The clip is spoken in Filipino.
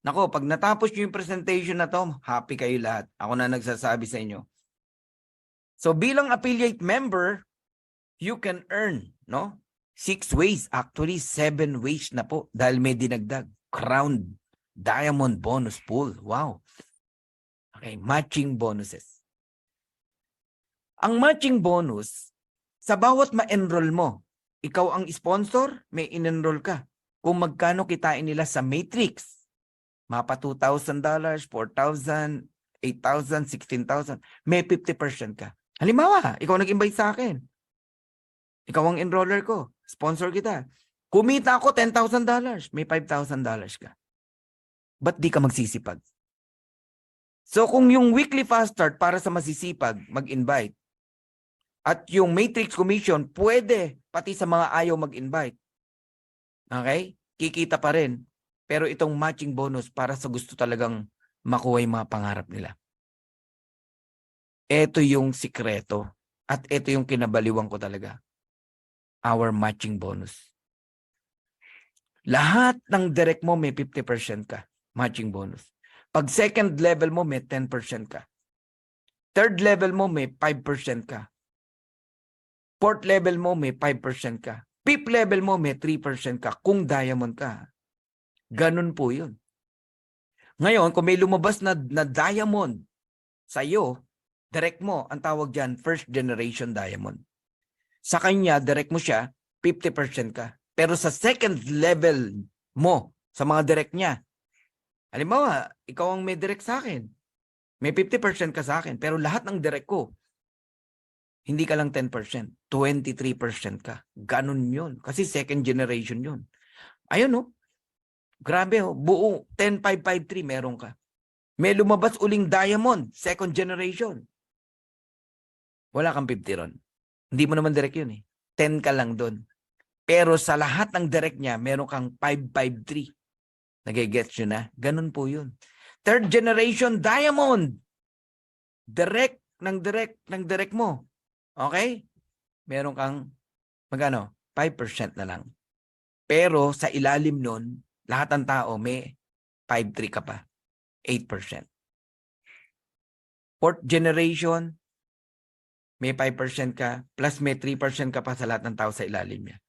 Nako, pag natapos nyo yung presentation na to, happy kayo lahat. Ako na nagsasabi sa inyo. So bilang affiliate member, you can earn, no? Six ways, actually seven ways na po dahil may dinagdag. Crown Diamond Bonus Pool. Wow. Okay, matching bonuses. Ang matching bonus, sa bawat ma-enroll mo, ikaw ang sponsor, may in-enroll ka. Kung magkano kitain nila sa Matrix, mapa $2,000, $4,000, $8,000, $16,000, may 50% ka. Halimbawa, ikaw nag-invite sa akin. Ikaw ang enroller ko. Sponsor kita. Kumita ako $10,000, may $5,000 ka. Ba't di ka magsisipag? So kung yung weekly fast start para sa masisipag, mag-invite, at yung matrix commission, pwede pati sa mga ayaw mag-invite. Okay? Kikita pa rin. Pero itong matching bonus para sa gusto talagang makuha yung mga pangarap nila. Ito yung sikreto. At ito yung kinabaliwan ko talaga. Our matching bonus. Lahat ng direct mo may 50% ka. Matching bonus. Pag second level mo may 10% ka. Third level mo may 5% ka. Fourth level mo may 5% ka. Fifth level mo may 3% ka kung diamond ka. Ganun po yun. Ngayon, kung may lumabas na, na diamond sa iyo, direct mo, ang tawag dyan, first generation diamond. Sa kanya, direct mo siya, 50% ka. Pero sa second level mo, sa mga direct niya, halimbawa, ikaw ang may direct sa akin. May 50% ka sa akin, pero lahat ng direct ko, hindi ka lang 10%, 23% ka. Ganun yun. Kasi second generation yun. Ayun no. Grabe oh. Buo 10553 meron ka. May lumabas uling diamond, second generation. Wala kang 50 ron. Hindi mo naman direct yun eh. 10 ka lang doon. Pero sa lahat ng direct niya, meron kang 553. Nagigets yun na? Ganun po yun. Third generation diamond. Direct ng direct ng direct mo. Okay? Meron kang magano? 5% na lang. Pero sa ilalim nun, lahat ng tao may 5-3 ka pa. 8%. Fourth generation, may 5% ka, plus may 3% ka pa sa lahat ng tao sa ilalim niya.